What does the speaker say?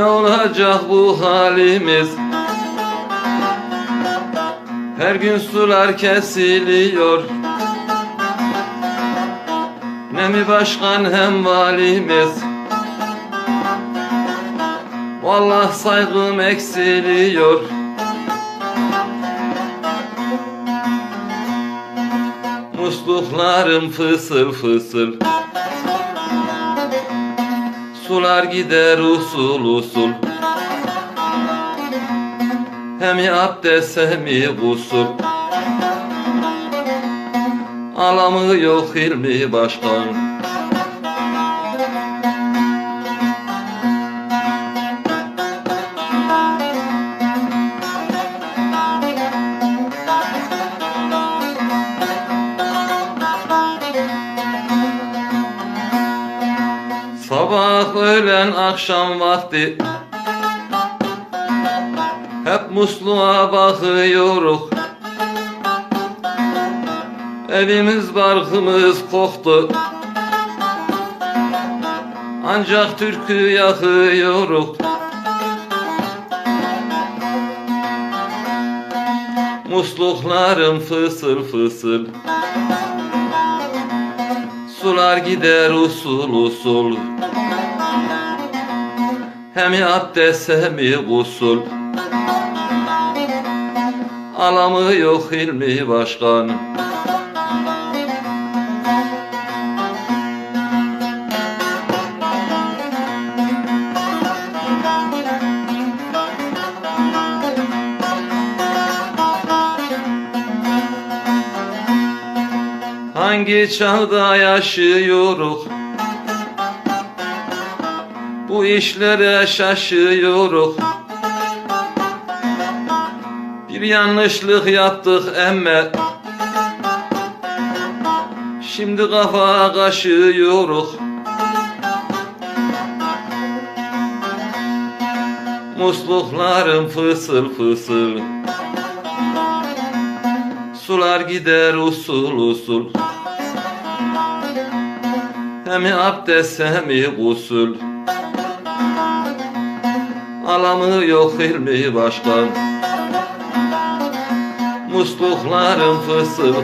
olacak bu halimiz? Her gün sular kesiliyor. Ne mi başkan hem valimiz? Vallahi saygım eksiliyor. Musluklarım fısıl fısıl Sular gider usul usul. Hem abdest hem gusül. Alamı yok ilmi başkan Sabah öğlen akşam vakti. Hep musluğa bakıyoruz. Evimiz barkımız koktu. Ancak türkü yakıyoruz. Musluklarım fısıl fısıl Sular gider usul usul. Hem abdest hem gusül. Alamı yok ilmi başkan Hangi çağda yaşıyoruz? Bu işlere şaşıyoruz. Bir yanlışlık yaptık emme Şimdi kafa kaşıyoruz. Musluklarım fısıl fısıl. Sular gider usul usul Hem abdest hem gusül. Alamı yok ilmi başkan Musluklarım fısıl